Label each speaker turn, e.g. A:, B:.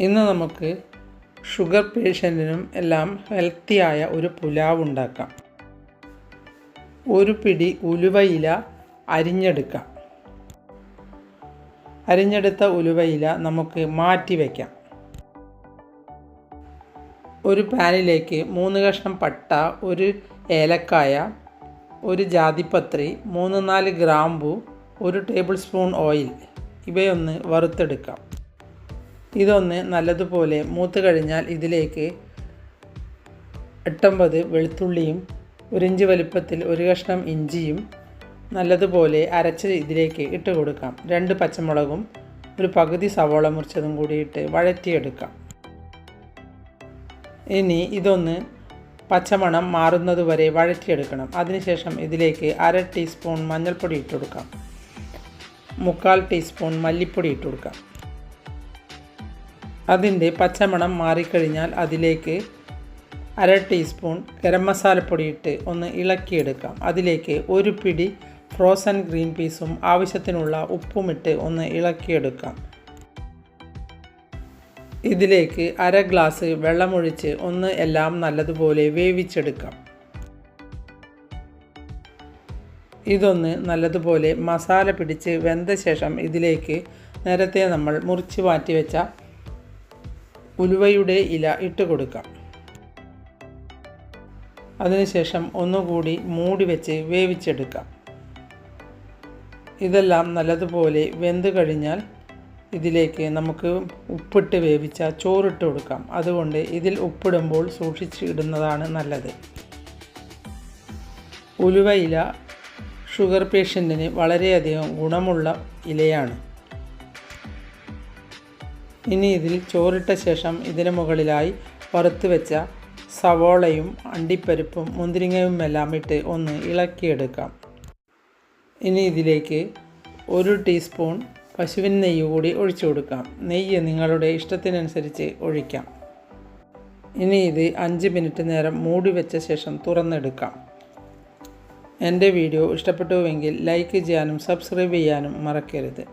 A: ഇന്ന് നമുക്ക് ഷുഗർ പേഷ്യന്റിനും എല്ലാം ഹെൽത്തിയായ ഒരു പുലാവ് ഉണ്ടാക്കാം. ഒരു പിടി ഉലുവയില അരിഞ്ഞെടുക്കാം. അരിഞ്ഞെടുത്ത ഉലുവയില നമുക്ക് മാറ്റി വയ്ക്കാം ഒരു പാനിലേക്ക് മൂന്ന് കഷ്ണം പട്ട ഒരു ഏലക്കായ ഒരു ജാതിപത്രി മൂന്ന് നാല് ഗ്രാമ്പു ഒരു ടേബിൾ സ്പൂൺ ഓയിൽ ഇവയൊന്ന് വറുത്തെടുക്കാം. ഇതൊന്ന് നല്ലതുപോലെ മൂത്ത് കഴിഞ്ഞാൽ ഇതിലേക്ക് എട്ടൊമ്പത് വെളുത്തുള്ളിയും ഒരു ഇഞ്ച് വലിപ്പത്തിൽ ഒരു കഷ്ണം ഇഞ്ചിയും നല്ലതുപോലെ അരച്ച് ഇതിലേക്ക് ഇട്ട് കൊടുക്കാം. രണ്ട് പച്ചമുളകും ഒരു പകുതി സവോള മുറിച്ചതും കൂടി ഇട്ട് വഴറ്റിയെടുക്കാം. ഇനി ഇതൊന്ന് പച്ചമണം മാറുന്നത് വരെ വഴറ്റിയെടുക്കണം. അതിനുശേഷം ഇതിലേക്ക് അര ടീസ്പൂൺ മഞ്ഞൾപ്പൊടി ഇട്ട് കൊടുക്കാം. മുക്കാൽ ടീസ്പൂൺ മല്ലിപ്പൊടി ഇട്ട് കൊടുക്കാം. അതിന്റെ പച്ചമണം മാറിക്കഴിഞ്ഞാൽ അതിലേക്ക് അര ടീസ്പൂൺ ഗരം മസാലപ്പൊടി ഇട്ട് ഒന്ന് ഇളക്കിയെടുക്കാം. അതിലേക്ക് ഒരു പിടി ഫ്രോസൺ ഗ്രീൻ പീസും ആവശ്യത്തിനുള്ള ഉപ്പുമിട്ട് ഒന്ന് ഇളക്കിയെടുക്കാം. ഇതിലേക്ക് അര ഗ്ലാസ് വെള്ളമൊഴിച്ച് ഒന്ന് എല്ലാം നല്ലതുപോലെ വേവിച്ചെടുക്കാം. ഇതൊന്ന് നല്ലതുപോലെ മസാല പിടിച്ച് വെന്ത ശേഷം ഇതിലേക്ക് നേരത്തെ നമ്മൾ മുറിച്ച് മാറ്റി വെച്ച ഉലുവയുടെ ഇല ഇട്ട് കൊടുക്കാം. അതിനുശേഷം ഒന്നുകൂടി മൂടി വെച്ച് വേവിച്ചെടുക്കാം. ഇതെല്ലാം നല്ലതുപോലെ വെന്ത് കഴിഞ്ഞാൽ ഇതിലേക്ക് നമുക്ക് ഉപ്പിട്ട് വേവിച്ച ചോറിട്ട് കൊടുക്കാം. അതുകൊണ്ട് ഇതിൽ ഉപ്പിടുമ്പോൾ സൂക്ഷിച്ച് ഇടുന്നതാണ് നല്ലത്. ഉലുവയില ഷുഗർ പേഷ്യന്റിന് വളരെയധികം ഗുണമുള്ള ഇലയാണ്. ഇനി ഇതിൽ ചോറിട്ട ശേഷം ഇതിന് മുകളിലായി വറുത്ത് വെച്ച സവോളയും അണ്ടിപ്പരിപ്പും മുന്തിരിങ്ങയും എല്ലാം ഇട്ട് ഒന്ന് ഇളക്കിയെടുക്കാം. ഇനി ഇതിലേക്ക് ഒരു ടീസ്പൂൺ പശുവിൻ നെയ്യ് കൂടി ഒഴിച്ചു കൊടുക്കാം. നെയ്യ് നിങ്ങളുടെ ഇഷ്ടത്തിനനുസരിച്ച് ഒഴിക്കാം. ഇനി ഇത് അഞ്ച് മിനിറ്റ് നേരം മൂടി വെച്ച ശേഷം തുറന്നെടുക്കാം. എന്റെ വീഡിയോ ഇഷ്ടപ്പെട്ടുവെങ്കിൽ ലൈക്ക് ചെയ്യാനും സബ്സ്ക്രൈബ് ചെയ്യാനും മറക്കരുത്.